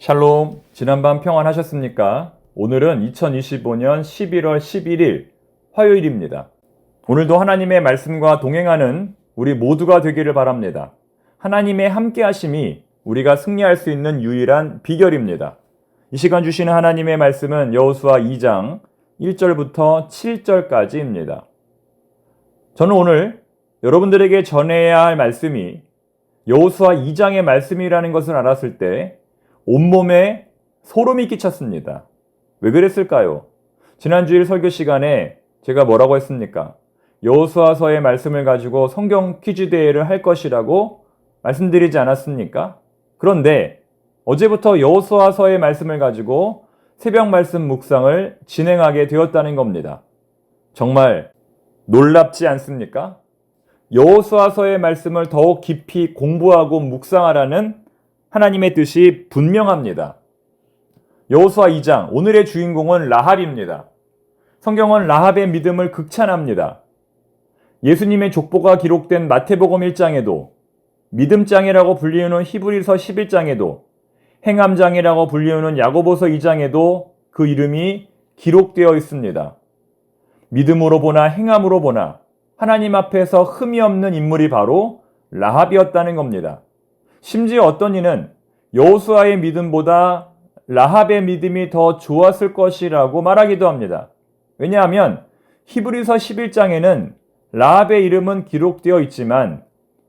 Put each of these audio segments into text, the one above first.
샬롬, 지난밤 평안하셨습니까? 오늘은 2025년 11월 11일 화요일입니다. 오늘도 하나님의 말씀과 동행하는 우리 모두가 되기를 바랍니다. 하나님의 함께 하심이 우리가 승리할 수 있는 유일한 비결입니다. 이 시간 주시는 하나님의 말씀은 여호수아 2장 1절부터 7절까지입니다. 저는 오늘 여러분들에게 전해야 할 말씀이 여호수아 2장의 말씀이라는 것을 알았을 때 온몸에 소름이 끼쳤습니다. 왜 그랬을까요? 지난주일 설교 시간에 제가 뭐라고 했습니까? 여호수아서의 말씀을 가지고 성경 퀴즈 대회를 할 것이라고 말씀드리지 않았습니까? 그런데 어제부터 여호수아서의 말씀을 가지고 새벽 말씀 묵상을 진행하게 되었다는 겁니다. 정말 놀랍지 않습니까? 여호수아서의 말씀을 더욱 깊이 공부하고 묵상하라는 하나님의 뜻이 분명합니다. 여호수아 2장 오늘의 주인공은 라합입니다. 성경은 라합의 믿음을 극찬합니다. 예수님의 족보가 기록된 마태복음 1장에도 믿음장이라고 불리우는 히브리서 11장에도 행함장이라고 불리우는 야고보서 2장에도 그 이름이 기록되어 있습니다. 믿음으로 보나 행함으로 보나 하나님 앞에서 흠이 없는 인물이 바로 라합이었다는 겁니다. 심지어 어떤 이는 여호수아의 믿음보다 라합의 믿음이 더 좋았을 것이라고 말하기도 합니다. 왜냐하면 히브리서 11장에는 라합의 이름은 기록되어 있지만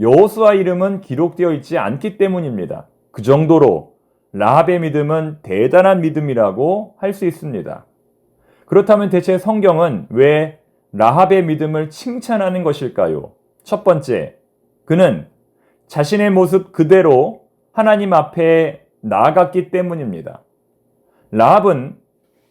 여호수아 이름은 기록되어 있지 않기 때문입니다. 그 정도로 라합의 믿음은 대단한 믿음이라고 할 수 있습니다. 그렇다면 대체 성경은 왜 라합의 믿음을 칭찬하는 것일까요? 첫 번째, 그는 자신의 모습 그대로 하나님 앞에 나아갔기 때문입니다. 라합은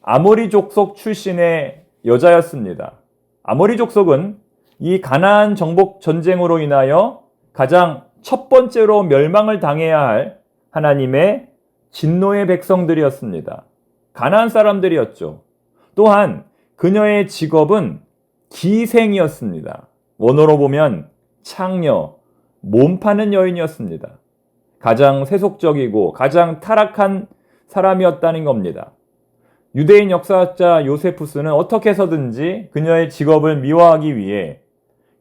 아모리 족속 출신의 여자였습니다. 아모리 족속은 이 가나안 정복 전쟁으로 인하여 가장 첫 번째로 멸망을 당해야 할 하나님의 진노의 백성들이었습니다. 가나안 사람들이었죠. 또한 그녀의 직업은 기생이었습니다. 원어로 보면 창녀, 몸 파는 여인이었습니다. 가장 세속적이고 가장 타락한 사람이었다는 겁니다. 유대인 역사학자 요세푸스는 어떻게 해서든지 그녀의 직업을 미화하기 위해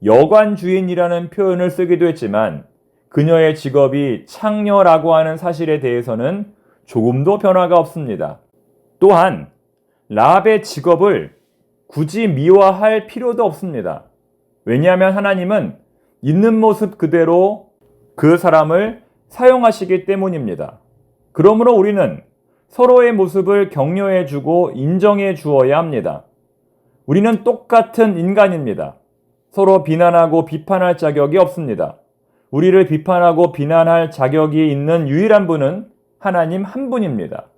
여관 주인이라는 표현을 쓰기도 했지만 그녀의 직업이 창녀라고 하는 사실에 대해서는 조금도 변화가 없습니다. 또한 라합의 직업을 굳이 미화할 필요도 없습니다. 왜냐하면 하나님은 있는 모습 그대로 그 사람을 사용하시기 때문입니다. 그러므로 우리는 서로의 모습을 격려해 주고 인정해 주어야 합니다. 우리는 똑같은 인간입니다. 서로 비난하고 비판할 자격이 없습니다. 우리를 비판하고 비난할 자격이 있는 유일한 분은 하나님 한 분입니다.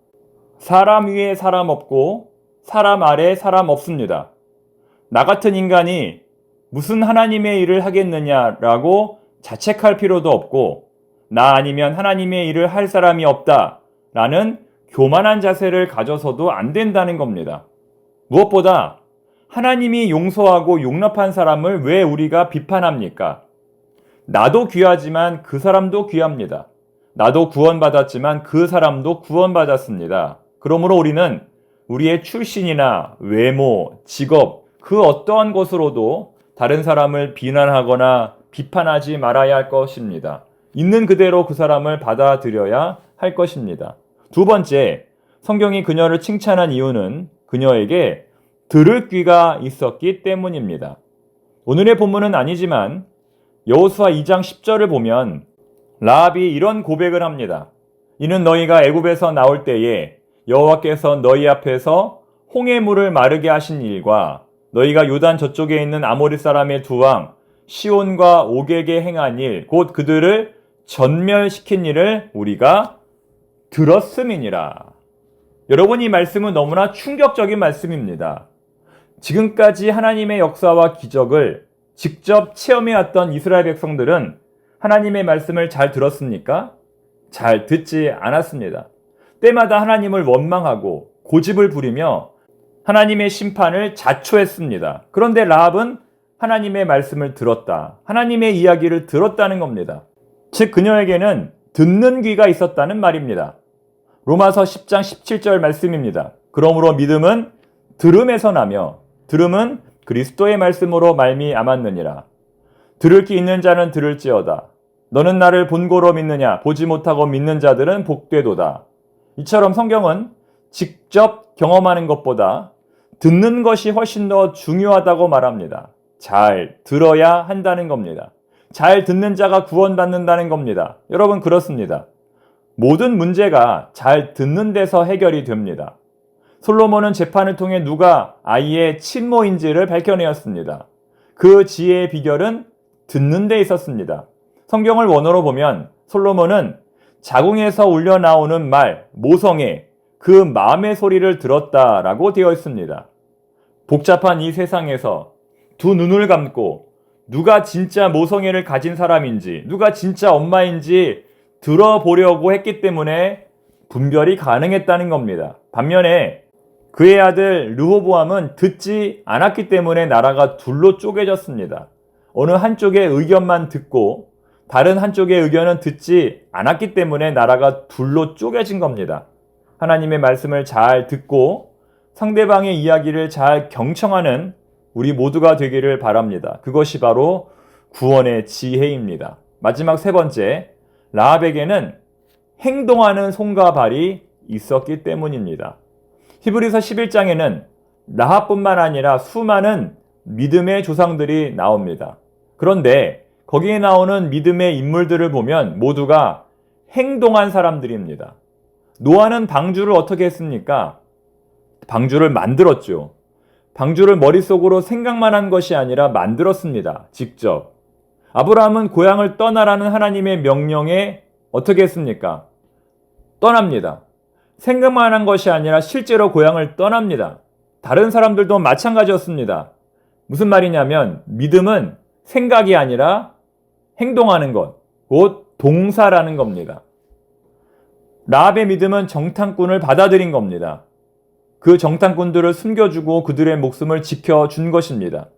사람 위에 사람 없고 사람 아래 사람 없습니다. 나 같은 인간이 무슨 하나님의 일을 하겠느냐라고 자책할 필요도 없고 나 아니면 하나님의 일을 할 사람이 없다 라는 교만한 자세를 가져서도 안 된다는 겁니다. 무엇보다 하나님이 용서하고 용납한 사람을 왜 우리가 비판합니까? 나도 귀하지만 그 사람도 귀합니다. 나도 구원받았지만 그 사람도 구원받았습니다. 그러므로 우리는 우리의 출신이나 외모, 직업, 그 어떠한 것으로도 다른 사람을 비난하거나 비판하지 말아야 할 것입니다. 있는 그대로 그 사람을 받아들여야 할 것입니다. 두 번째, 성경이 그녀를 칭찬한 이유는 그녀에게 들을 귀가 있었기 때문입니다. 오늘의 본문은 아니지만 여호수아 2장 10절을 보면 라합이 이런 고백을 합니다. 이는 너희가 애굽에서 나올 때에 여호와께서 너희 앞에서 홍해 물을 마르게 하신 일과 너희가 요단 저쪽에 있는 아모리 사람의 두 왕 시온과 오게게 행한 일, 곧 그들을 전멸시킨 일을 우리가 들었음이니라. 여러분 이 말씀은 너무나 충격적인 말씀입니다. 지금까지 하나님의 역사와 기적을 직접 체험해왔던 이스라엘 백성들은 하나님의 말씀을 잘 들었습니까? 잘 듣지 않았습니다. 때마다 하나님을 원망하고 고집을 부리며 하나님의 심판을 자초했습니다. 그런데 라합은 하나님의 말씀을 들었다. 하나님의 이야기를 들었다는 겁니다. 즉 그녀에게는 듣는 귀가 있었다는 말입니다. 로마서 10장 17절 말씀입니다. 그러므로 믿음은 들음에서 나며 들음은 그리스도의 말씀으로 말미암았느니라. 들을 기 있는 자는 들을지어다. 너는 나를 본고로 믿느냐 보지 못하고 믿는 자들은 복되도다. 이처럼 성경은 직접 경험하는 것보다 듣는 것이 훨씬 더 중요하다고 말합니다. 잘 들어야 한다는 겁니다. 잘 듣는 자가 구원받는다는 겁니다. 여러분 그렇습니다. 모든 문제가 잘 듣는 데서 해결이 됩니다. 솔로몬은 재판을 통해 누가 아이의 친모인지를 밝혀내었습니다. 그 지혜의 비결은 듣는 데 있었습니다. 성경을 원어로 보면 솔로몬은 자궁에서 울려 나오는 말, 모성애, 그 마음의 소리를 들었다라고 되어 있습니다. 복잡한 이 세상에서 두 눈을 감고 누가 진짜 모성애를 가진 사람인지, 누가 진짜 엄마인지 들어보려고 했기 때문에 분별이 가능했다는 겁니다. 반면에 그의 아들 르호보암은 듣지 않았기 때문에 나라가 둘로 쪼개졌습니다. 어느 한쪽의 의견만 듣고 다른 한쪽의 의견은 듣지 않았기 때문에 나라가 둘로 쪼개진 겁니다. 하나님의 말씀을 잘 듣고 상대방의 이야기를 잘 경청하는 우리 모두가 되기를 바랍니다. 그것이 바로 구원의 지혜입니다. 마지막 세 번째, 라합에게는 행동하는 손과 발이 있었기 때문입니다. 히브리서 11장에는 라합뿐만 아니라 수많은 믿음의 조상들이 나옵니다. 그런데 거기에 나오는 믿음의 인물들을 보면 모두가 행동한 사람들입니다. 노아는 방주를 어떻게 했습니까? 방주를 만들었죠. 방주를 머릿속으로 생각만 한 것이 아니라 만들었습니다. 직접. 아브라함은 고향을 떠나라는 하나님의 명령에 어떻게 했습니까? 떠납니다. 생각만 한 것이 아니라 실제로 고향을 떠납니다. 다른 사람들도 마찬가지였습니다. 무슨 말이냐면 믿음은 생각이 아니라 행동하는 것, 곧 동사라는 겁니다. 라합의 믿음은 정탐꾼을 받아들인 겁니다. 그 정탐꾼들을 숨겨주고 그들의 목숨을 지켜준 것입니다.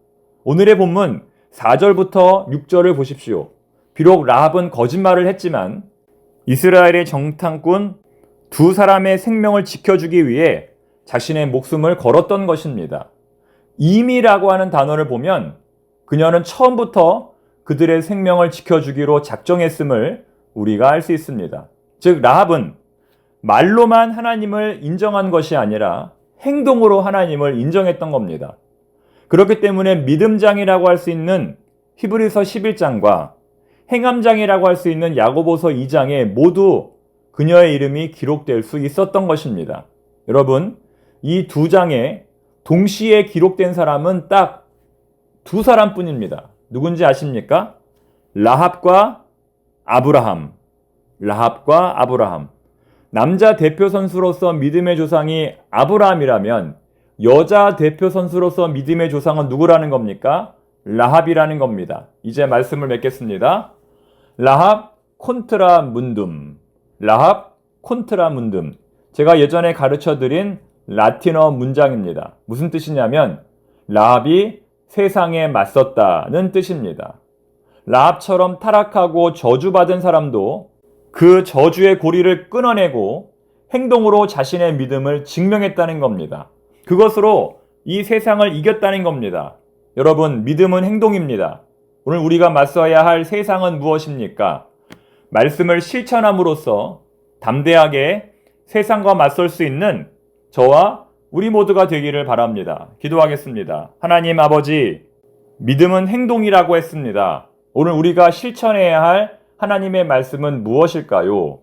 오늘의 본문 4절부터 6절을 보십시오. 비록 라합은 거짓말을 했지만 이스라엘의 정탐꾼 두 사람의 생명을 지켜주기 위해 자신의 목숨을 걸었던 것입니다. 임이라고 하는 단어를 보면 그녀는 처음부터 그들의 생명을 지켜주기로 작정했음을 우리가 알 수 있습니다. 즉, 라합은 말로만 하나님을 인정한 것이 아니라 행동으로 하나님을 인정했던 겁니다. 그렇기 때문에 믿음장이라고 할 수 있는 히브리서 11장과 행함장이라고 할 수 있는 야고보서 2장에 모두 그녀의 이름이 기록될 수 있었던 것입니다. 여러분, 이 두 장에 동시에 기록된 사람은 딱 두 사람뿐입니다. 누군지 아십니까? 라합과 아브라함. 라합과 아브라함. 남자 대표 선수로서 믿음의 조상이 아브라함이라면 여자 대표 선수로서 믿음의 조상은 누구라는 겁니까? 라합이라는 겁니다. 이제 말씀을 맺겠습니다. 라합 콘트라 문둠. 라합 콘트라 문둠. 제가 예전에 가르쳐 드린 라틴어 문장입니다. 무슨 뜻이냐면 라합이 세상에 맞섰다는 뜻입니다. 라합처럼 타락하고 저주받은 사람도 그 저주의 고리를 끊어내고 행동으로 자신의 믿음을 증명했다는 겁니다. 그것으로 이 세상을 이겼다는 겁니다. 여러분, 믿음은 행동입니다. 오늘 우리가 맞서야 할 세상은 무엇입니까? 말씀을 실천함으로써 담대하게 세상과 맞설 수 있는 저와 우리 모두가 되기를 바랍니다. 기도하겠습니다. 하나님 아버지, 믿음은 행동이라고 했습니다. 오늘 우리가 실천해야 할 하나님의 말씀은 무엇일까요?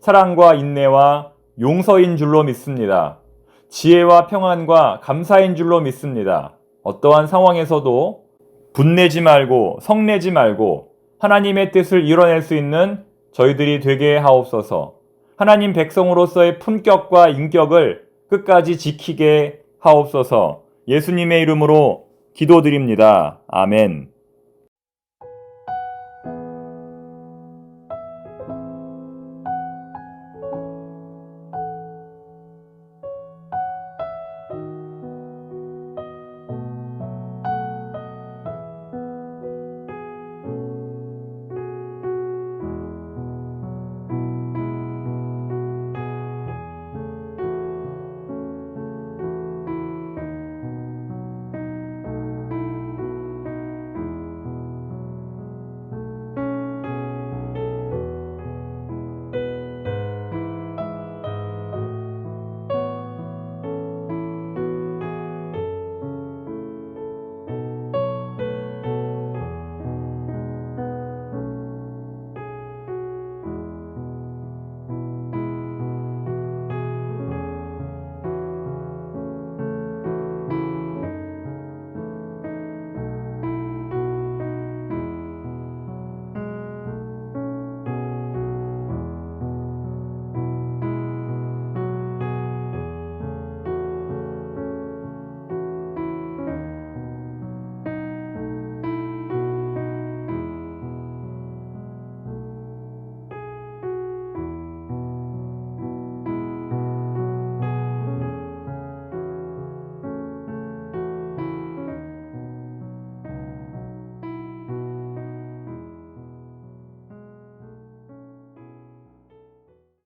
사랑과 인내와 용서인 줄로 믿습니다. 지혜와 평안과 감사인 줄로 믿습니다. 어떠한 상황에서도 분내지 말고 성내지 말고 하나님의 뜻을 이뤄낼 수 있는 저희들이 되게 하옵소서. 하나님 백성으로서의 품격과 인격을 끝까지 지키게 하옵소서. 예수님의 이름으로 기도드립니다. 아멘.